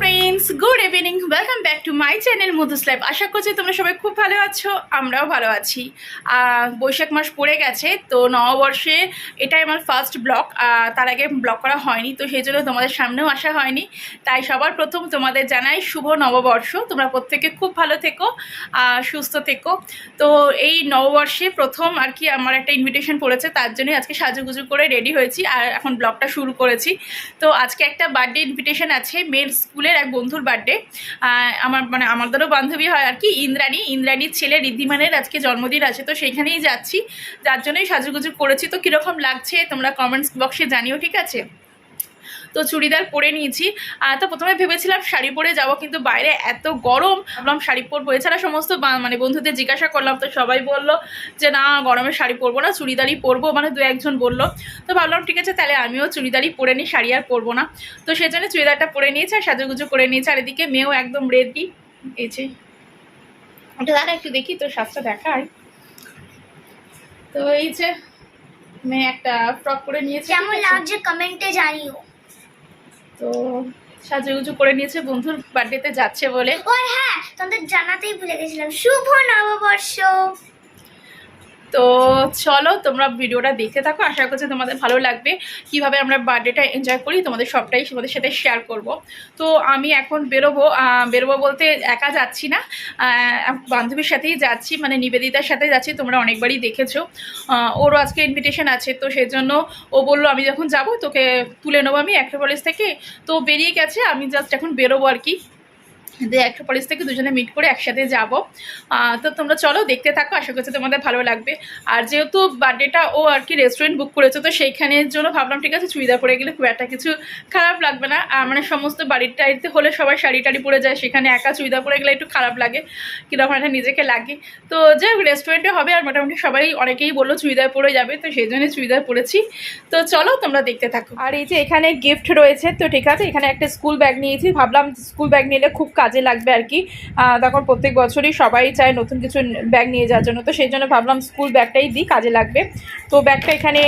Friends good evening welcome back to my channel Madhu's life আশা করছি তোমরা সবাই খুব ভালো আছো, আমরাও ভালো আছি। বৈশাখ মাস পড়ে গেছে, তো নববর্ষে এটাই আমার ফার্স্ট ব্লগ তার আগে ব্লগ করা হয়নি, তো সেই জন্য তোমাদের সামনেও আসা হয়নি। তাই সবার প্রথম তোমাদের জানাই শুভ নববর্ষ। তোমরা প্রত্যেকে খুব ভালো থেকো সুস্থ থেকো। তো এই নববর্ষে প্রথম আর কি আমার একটা ইনভিটেশন পড়েছে, তার জন্যই আজকে সাজুগুজু করে রেডি হয়েছি, আর এখন ব্লগটা শুরু করেছি। তো আজকে একটা বার্থডে ইনভিটেশন আছে মেয়ের স্কুলের এক বন্ধুর বার্থডে আমার মানে আমাদেরও বান্ধবী হয় আর কি, ইন্দ্রাণী। ইন্দ্রাণীর ছেলে ঋদ্ধিমানের আজকে জন্মদিন আছে, তো সেইখানেই যাচ্ছি। যার জন্যই সাজুগুজু করেছি। তো কীরকম লাগছে তোমরা কমেন্টস বক্সে জানিও, ঠিক আছে? তো চুড়িদার পরে নিয়েছি। আর তো প্রথমে ভেবেছিলাম শাড়ি পরে যাব, কিন্তু বাইরে এত গরম, ভাবলাম শাড়ি পরবো। এছাড়া সমস্ত মানে বন্ধুদের জিজ্ঞাসা করলাম, তো সবাই বলল যে, না, গরমে শাড়ি পরবো না, চুড়িদারই পরবো। মানে দু একজন বলল। তো ভাবলাম, ঠিক আছে, তাহলে আমিও চুড়িদারই পরে নিই, শাড়ি আর পরবো না। তো সেই জন্য চুড়িদারটা পরে নিয়েছি আর সাজুগুজু করে নিয়েছে। আর এদিকে মেয়েও একদম রেডি। এই যে। ওটা দাঁড়া, একটু দেখি, তোর সাজটা দেখায় তো এই যে, মেয়ে একটা ফ্রক করে নিয়েছে। কেমন? লাগছে? কমেন্টে জানিও। তো সাজুগুজু করে নিয়েছে, বন্ধুর বার্থডেতে যাচ্ছে বলে। ও হ্যাঁ তোমাদের জানাতেই ভুলে গেছিলাম। শুভ নববর্ষ! তো চলো তোমরা ভিডিওটা দেখতে থাকো। আশা করছি তোমাদের ভালো লাগবে। কীভাবে আমরা বার্থডেটা এনজয় করি, তোমাদের সবটাই তোমাদের সাথে শেয়ার করব। তো আমি এখন বেরোবো বেরোবো বলতে একা যাচ্ছি না। বান্ধবীর সাথেই যাচ্ছি মানে নিবেদিতার সাথে যাচ্ছি, তোমরা অনেকবারই দেখেছ। ওরও আজকে ইনভিটেশন আছে, তো সেজন্য ও বলল, আমি যখন যাব তোকে তুলে নেব আমি একটা কলেজ থেকে। তো বেরিয়ে গেছে, আমি জাস্ট এখন বেরোবো আর কি। একটা কলেজ থেকে দুজনে মিট করে একসাথে যাব। তো তোমরা চলো, দেখতে থাকো, আশা করছি তোমাদের ভালো লাগবে। আর যেহেতু বার্থডেটা ও আর কি রেস্টুরেন্ট বুক করেছে, তো সেইখানের জন্য ভাবলাম, ঠিক আছে, চুড়িদার পরে গেলে খুব একটা কিছু খারাপ লাগবে না। আর মানে সমস্ত বাড়ির টাড়িতে হলে সবাই শাড়ি টাড়ি পরে যায়, সেখানে একা চুড়িদার পরে গেলে একটু খারাপ লাগে, কীরকম একটা নিজেকে লাগে। তো যাই রেস্টুরেন্টে হবে আর মোটামুটি সবাই অনেকেই বলল চুড়িদার পরে যাবে, তো সেই জন্য চুড়িদার পরেছি। তো চলো, তোমরা দেখতে থাকো। আর এই যে এখানে গিফট রয়েছে, তো ঠিক আছে, এখানে একটা স্কুল ব্যাগ নিয়েছি। ভাবলাম স্কুল ব্যাগ নিলে খুব কাজে লাগবে আর কি। তখন প্রত্যেক বছরই সবাই চায় নতুন কিছু ব্যাগ নিয়ে যাওয়ার জন্য। তো সেই জন্য ভাবলাম স্কুল ব্যাগটাই দিই, কাজে লাগবে। তো ব্যাগটা এখানে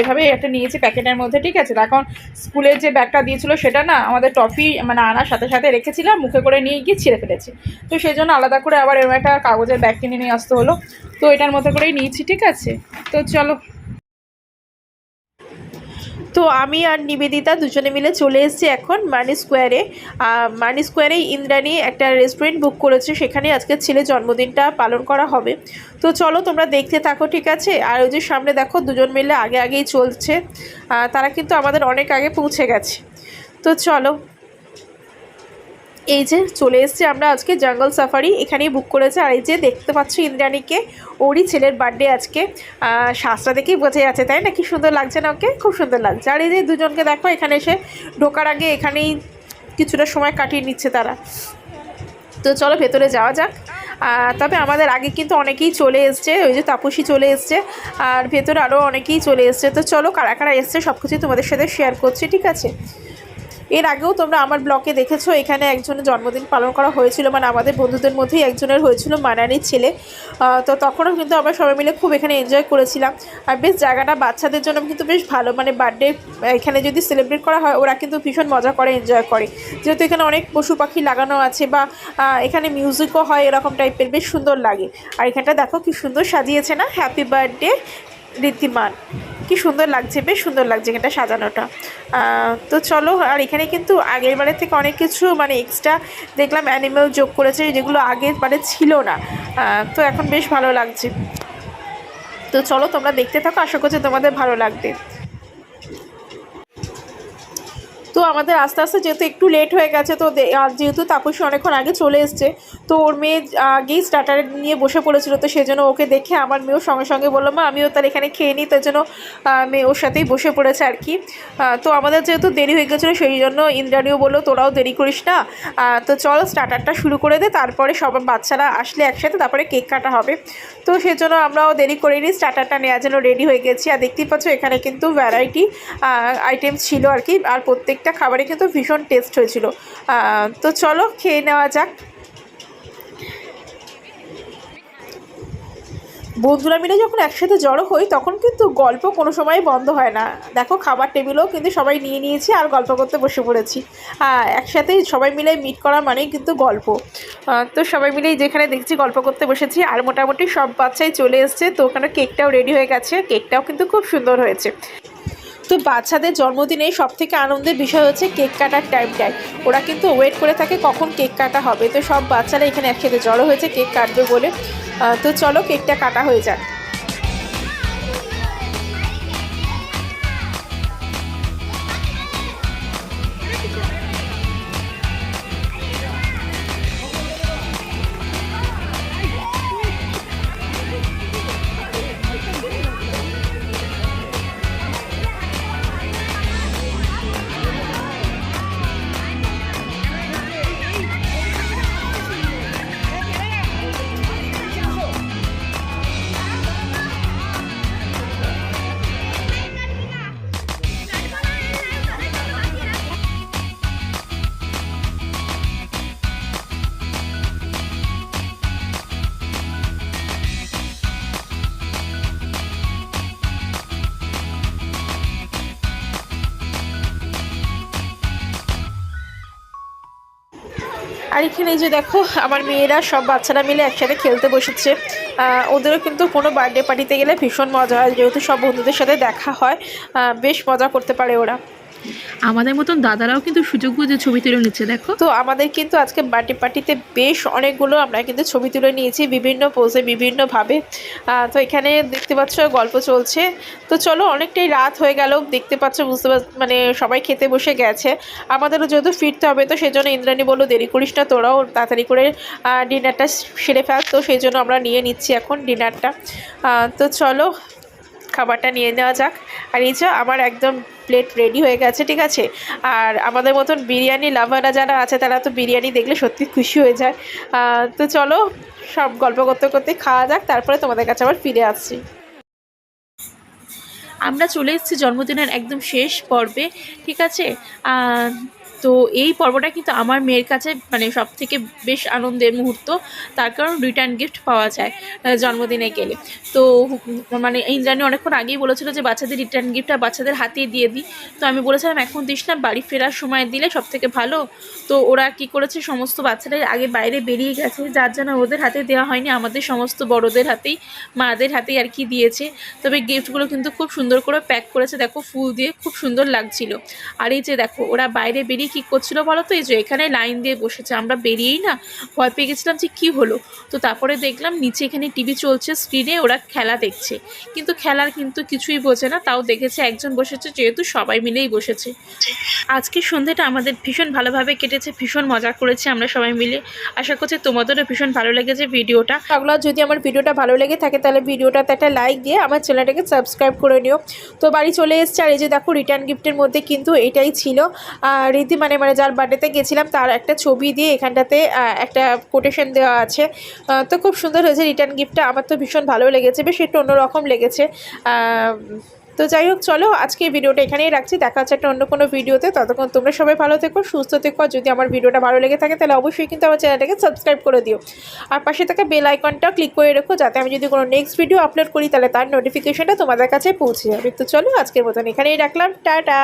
এভাবে একটা নিয়েছি প্যাকেটের মধ্যে, ঠিক আছে? এখন স্কুলের যে ব্যাগটা দিয়েছিল সেটা না আমাদের টফি মানে আনার সাথে সাথে রেখেছিলাম, মুখে করে নিয়ে গিয়ে ছিঁড়ে ফেলেছি। তো সেই জন্য আলাদা করে আবার এরকম একটা কাগজের ব্যাগ কিনে নিয়ে আসতে হলো। তো এটার মতো করেই নিয়েছি, ঠিক আছে? তো চলো তো আমি আর নিবেদিতা দুজনে মিলে চলে এসেছি এখন মানি স্কোয়ারে। মানি স্কোয়ারে ইন্দ্রাণী একটা রেস্টুরেন্ট বুক করেছে, সেখানে আজকে ছেলে জন্মদিনটা পালন করা হবে। তো চলো তোমরা দেখতে থাকো, ঠিক আছে? আর ওই যে সামনে দেখো, দুজন মিলে আগে আগেই চলছে। তারা কিন্তু আমাদের অনেক আগে পৌঁছে গেছে। তো চলো এই যে চলে এসেছি আমরা আজকে জঙ্গল সাফারি, এখানেই বুক করেছে। আর এই যে দেখতে পাচ্ছ ইন্দ্রাণীকে, ওরই ছেলের বার্থডে আজকে। শ্বাসটা দেখেই বোঝা যাচ্ছে, তাই না? কি সুন্দর লাগছে না ওকে? খুব সুন্দর লাগছে। আর এই যে দুজনকে দেখো, এখানে এসে ঢোকার আগে এখানেই কিছুটা সময় কাটিয়ে নিচ্ছে তারা। তো চলো ভেতরে যাওয়া যাক। তবে আমাদের আগে কিন্তু অনেকেই চলে এসছে, ওই যে তাপসী চলে এসছে, আর ভেতরে আরও অনেকেই চলে এসছে। তো চলো, কারা কারা এসছে সব কিছুই তোমাদের সাথে শেয়ার করছি, ঠিক আছে? এর আগেও তোমরা আমার ব্লকে দেখেছ, এখানে একজনের জন্মদিন পালন করা হয়েছিল মানে আমাদের বন্ধুদের মধ্যেই একজনের হয়েছিল, মানানির ছেলে। তো তখনও কিন্তু আমরা সবাই মিলে খুব এখানে এনজয় করেছিলাম। আর বেশ জায়গাটা বাচ্চাদের জন্য কিন্তু বেশ ভালো মানে বার্থডে এখানে যদি সেলিব্রেট করা হয়, ওরা কিন্তু ভীষণ মজা করে এনজয় করে। যেহেতু এখানে অনেক পশু পাখি লাগানো আছে বা এখানে মিউজিকও হয় এরকম টাইপের বেশ সুন্দর লাগে। আর এখানটা দেখো কি সুন্দর সাজিয়েছে না? Happy birthday Riddhiman. কি সুন্দর লাগছে, বেশ সুন্দর লাগছে এখানটা সাজানোটা। তো চলো, আর এখানে কিন্তু আগের বারের থেকে অনেক কিছু মানে এক্সট্রা দেখলাম অ্যানিমেল যোগ করেছে, যেগুলো আগের বারে ছিল না। তো এখন বেশ ভালো লাগছে। তো চলো, তোমরা দেখতে থাকো, আশা করছি তোমাদের ভালো লাগবে। তো আমাদের আস্তে আস্তে যেহেতু একটু লেট হয়ে গেছে, তো আর যেহেতু তাপসী অনেকক্ষণ আগে চলে এসছে, তো ওর মেয়ে আগেই স্টার্টার নিয়ে বসে পড়েছিল, তো সেজন্য ওকে দেখে আমার মেয়েও সঙ্গে সঙ্গে বলল, মা, আমিও তার এখানে খেয়ে নিই। তার জন্য মেয়ে ওর সাথেই বসে পড়েছে আর কি। তো আমাদের যেহেতু দেরি হয়ে গেছিল, সেই জন্য ইন্দ্রাণীও বলল, তোরাও দেরি করিস না। তো চল স্টার্টারটা শুরু করে দে, তারপরে সব বাচ্চারা আসলে একসাথে তারপরে কেক কাটা হবে। তো সেজন্য আমরাও দেরি করিনি স্টার্টারটা নেওয়ার জন্য রেডি হয়ে গেছি। আর দেখতেই পাচ্ছ, এখানে কিন্তু ভ্যারাইটি আইটেম ছিল আর কি। আর প্রত্যেকটা খাবারে কিন্তু ভীষণ টেস্ট হয়েছিল। তো চলো খেয়ে নেওয়া যাক। বন্ধুরা মিলে যখন একসাথে জড়ো হই, তখন কিন্তু গল্প কোনো সময় বন্ধ হয় না। দেখো, খাবার টেবিলও কিন্তু সবাই নিয়ে নিয়েছি আর গল্প করতে বসে পড়েছি। একসাথে সবাই মিলে মিট করা মানেই কিন্তু গল্প। তো সবাই মিলেই যেখানে দেখছি গল্প করতে বসেছি, আর মোটামুটি সব বাচ্চাই চলে এসছে। তো ওখানে কেকটাও রেডি হয়ে গেছে। কেকটাও কিন্তু খুব সুন্দর হয়েছে। তো বাচ্চাদের জন্মদিনে সব থেকে আনন্দের বিষয় হচ্ছে কেক কাটার টাইমটাই। ওরা কিন্তু ওয়েট করে থাকে কখন কেক কাটা হবে। তো সব বাচ্চারা এখানে একসাথে জড়ো হয়েছে, কেক কাটবে বলে। তো চলো কেকটা কাটা হয়ে যাক। আর এখানে যে দেখো, আমার মেয়েরা সব বাচ্চারা মিলে একসাথে খেলতে বসেছে। ওদেরও কিন্তু কোনো বার্থডে পার্টিতে গেলে ভীষণ মজা হয়, যেহেতু সব বন্ধুদের সাথে দেখা হয় বেশ মজা করতে পারে ওরা। আমাদের মতন দাদারাও কিন্তু সুযোগ বুঝে ছবি তুলে নিচ্ছে, দেখো। তো আমাদের কিন্তু আজকে বার্থডে পার্টিতে বেশ অনেকগুলো আমরা কিন্তু ছবি তুলে নিয়েছি, বিভিন্ন পোজে বিভিন্নভাবে। তো এখানে দেখতে পাচ্ছ গল্প চলছে। তো চলো, অনেকটাই রাত হয়ে গেল, দেখতে পাচ্ছ, বুঝতে পার মানে সবাই খেতে বসে গেছে। আমাদেরও যেহেতু ফিরতে হবে, তো সেই জন্য ইন্দ্রাণী বলল, দেরি করিস না, তোরাও তাড়াতাড়ি করে ডিনারটা সেরে ফেল। তো সেই জন্য আমরা নিয়ে নিচ্ছি এখন ডিনারটা তো চলো খাবারটা নিয়ে নেওয়া যাক। আর এই যে আমার একদম প্লেট রেডি হয়ে গেছে, ঠিক আছে? আর আমাদের মতন বিরিয়ানি লাভাররা যারা আছে, তারা তো বিরিয়ানি দেখলে সত্যি খুশি হয়ে যায়। তো চলো, সব গল্প করতে করতে খাওয়া যাক, তারপরে তোমাদের কাছে আবার ফিরে আসছি। আমরা চলে এসেছি জন্মদিনের একদম শেষ পর্বে, ঠিক আছে? তো এই পর্বটা কিন্তু আমার মেয়ের কাছে মানে সব থেকে বেশ আনন্দের মুহূর্ত। তার কারণ রিটার্ন গিফট পাওয়া যায় জন্মদিনে গেলে। তো মানে ইন্দ্রাণী অনেকক্ষণ আগেই বলেছিল যে বাচ্চাদের রিটার্ন গিফটটা বাচ্চাদের হাতিয়ে দিয়ে দিই। তো আমি বলেছিলাম, এখন দিস না, বাড়ি ফেরার সময় দিলে সব থেকে ভালো। তো ওরা কি করেছে, সমস্ত বাচ্চারা আগে বাইরে বেরিয়ে গেছে। যার জন্য ওদের হাতে দেওয়া হয়নি, আমাদের সমস্ত বড়দের হাতেই, মাদের হাতেই আর কি দিয়েছে। তবে গিফটগুলো কিন্তু খুব সুন্দর করে প্যাক করেছে। দেখো, ফুল দিয়ে খুব সুন্দর লাগছিল। আর এই যে দেখো, ওরা বাইরে বেরিয়ে কী করছিল বলো তো এই যে এখানে লাইন দিয়ে বসেছে, আমরা বেরিয়েই না ভয় পেয়ে গেছিলাম যে কী হলো। তো তারপরে দেখলাম নিচে এখানে টিভি চলছে স্ক্রিনে ওরা খেলা দেখছে। কিন্তু খেলার কিন্তু কিছুই বোঝে না, তাও দেখেছে একজন বসেছে, যেহেতু সবাই মিলেই বসেছে। আজকে সন্ধ্যেটা আমাদের ভীষণ ভালোভাবে কেটেছে, ভীষণ মজা করেছি আমরা সবাই মিলে। আশা করছি তোমাদেরও ভীষণ ভালো লেগেছে ভিডিওটা। ওগুলো যদি আমার ভিডিওটা ভালো লেগে থাকে, তাহলে ভিডিওটাতে একটা লাইক দিয়ে আমার চ্যানেলটাকে সাবস্ক্রাইব করে নিও। তো বাড়ি চলে এসছে, আর এই যে দেখো রিটার্ন গিফটের মধ্যে কিন্তু এটাই ছিল। আর রীতি মানে মানে যার বার্থডেতে গেছিলাম, তার একটা ছবি দিয়ে এখানটাতে একটা কোটেশন দেওয়া আছে। তো খুব সুন্দর হয়েছে রিটার্ন গিফটটা আমার তো ভীষণ ভালো লেগেছে, বেশ একটু অন্যরকম লেগেছে। তো যাই হোক, চলো আজকে ভিডিওটা এখানেই রাখছি। দেখা হচ্ছে একটা অন্য কোনো ভিডিওতে ততক্ষণ তোমরা সবাই ভালো থেকো, সুস্থ থেকো। যদি আমার ভিডিওটা ভালো লেগে থাকে, তাহলে অবশ্যই কিন্তু আমার চ্যানেলটাকে সাবস্ক্রাইব করে দিও। আর পাশে থাকা বেল আইকনটা ক্লিক করে রেখো, যাতে আমি যদি কোনো নেক্সট ভিডিও আপলোড করি, তাহলে তার নোটিফিকেশনটা তোমাদের কাছে পৌঁছে যাবে। তো চলো আজকের মতন এখানেই রাখলাম। টাটা!